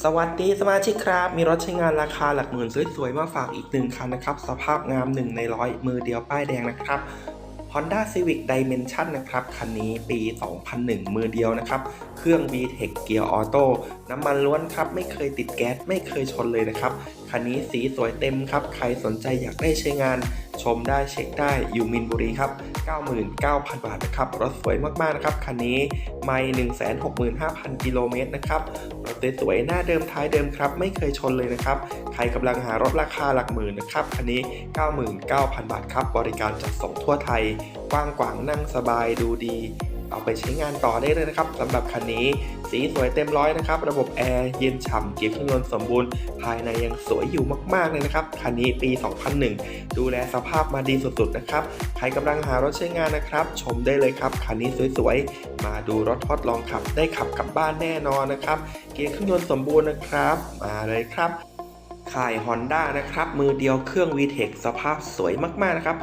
สวัสดีสมาชิกครับ มีรถใช้งานราคาหลักหมื่นสวยๆมาฝากอีกหนึ่งคันนะครับ สภาพงามหนึ่งในร้อยมือเดียวป้ายแดงนะครับ Honda Civic Dimension นะครับ คันนี้ปี 2001 มือเดียวนะครับ เครื่อง VTEC เกียร์ออโต้น้ำมันล้วนครับ ไม่เคยติดแก๊ส ไม่เคยชนเลยนะครับ คันนี้สีสวยเต็มครับ ใครสนใจอยากได้ใช้งาน ชมได้เช็คได้อยู่มินบุรีครับ 99,000 บาทนะครับ รถสวยมากๆนะครับ คันนี้ไม่165,000 กิโลเมตรนะครับ รถสวยๆหน้าเดิมท้ายเดิมครับ ไม่เคยชนเลยนะครับ ใครกำลังหารถราคาหลักหมื่นนะครับ คันนี้ 99,000 บาทครับ บริการจัดส่งทั่วไทย กว้างขวางนั่งสบายดูดี เอาไปใช้งานต่อได้เลยนะครับสำหรับคันนี้สีสวยเต็มร้อยนะครับ ระบบแอร์เย็นฉ่ำเกียร์เครื่องยนต์สมบูรณ์ ภายในยังสวยอยู่มากๆเลยนะครับ คันนี้ปี 2001 ดูแลสภาพมาดีสุดๆนะครับ ใครกำลังหารถใช้งานนะครับ ชมได้เลยครับ คันนี้สวยๆ มาดูรถทดลองขับ ได้ขับกลับบ้านแน่นอนนะครับ เกียร์เครื่องยนต์สมบูรณ์นะครับ มาเลยครับ ค่าย Honda นะครับ มือเดียวเครื่อง VTEC สภาพสวยมากๆนะครับ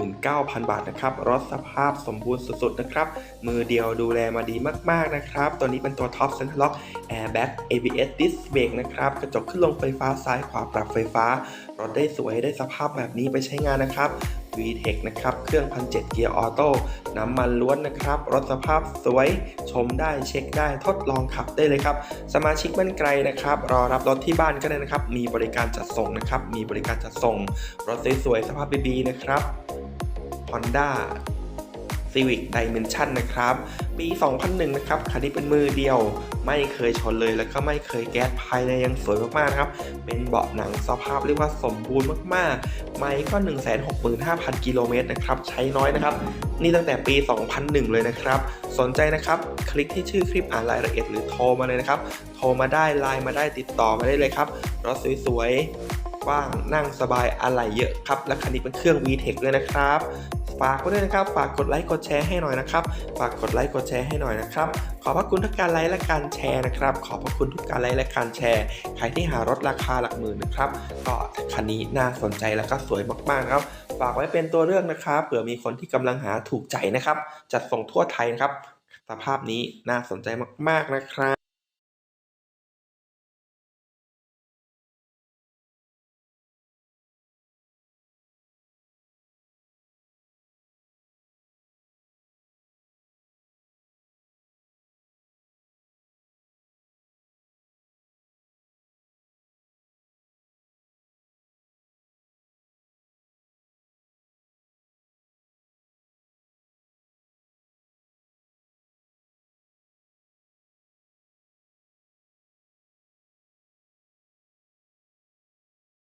99,000 บาทนะครับ รถสภาพสมบูรณ์สุดๆนะครับ มือเดียวดูแลมาดีมากๆนะครับ ตัวนี้เป็นตัวท็อปเซนทรัลล็อกแอร์แบ็ก ABS ดิสเบรกนะครับ กระจกขึ้นลงไฟฟ้าซ้ายขวาปรับไฟฟ้ารถได้สวยได้สภาพแบบนี้ไปใช้งานนะครับ VTEC นะครับ เครื่อง 1,700 เกียร์ออโต้ น้ำมันล้วนนะครับ รถสภาพสวย ชมได้เช็คได้ทดลองขับได้เลยครับ สมาชิกบ้านไกลนะครับ รอรับรถที่บ้านก็ได้นะครับ มีบริการจัดส่งนะครับ มีบริการจัดส่ง รถสวยๆสภาพดีๆนะครับ Honda Civic Dimension นะครับ ปี 2001 นะครับคันนี้เป็นมือเดียว ไม่เคยชนเลยแล้วก็ไม่เคยแก๊สภายในยังสวยมากๆนะครับ เป็นเบาะหนังสภาพเรียกว่าสมบูรณ์มากๆ ไม่ก็ 165,000 กิโลเมตรนะครับ ใช้น้อยนะครับ นี่ตั้งแต่ปี 2001 เลยนะครับ สนใจนะครับ คลิกที่ชื่อคลิปอ่านรายละเอียดหรือโทรมาเลยนะครับ โทรมาได้ไลน์มาได้ติดต่อมาได้เลยครับรถสวยๆกว้างนั่งสบายอะไรเยอะครับ และคันนี้เป็นเครื่อง VTEC ด้วยนะครับ ฝากไว้ด้วยนะครับ ฝากกดไลค์กดแชร์ให้หน่อยนะครับ ฝากกดไลค์กดแชร์ให้หน่อยนะครับ ขอบพระคุณทุกการไลค์และการแชร์นะครับ ขอบพระคุณทุกการไลค์และการแชร์ใครที่หารถราคาหลักหมื่นนะครับก็คันนี้น่าสนใจแล้วก็สวยมากๆครับฝากไว้เป็นตัวเลือกนะครับเผื่อมีคนที่กำลังหาถูกใจนะครับ จัดส่งทั่วไทยนะครับ สภาพนี้น่าสนใจมากๆนะครับ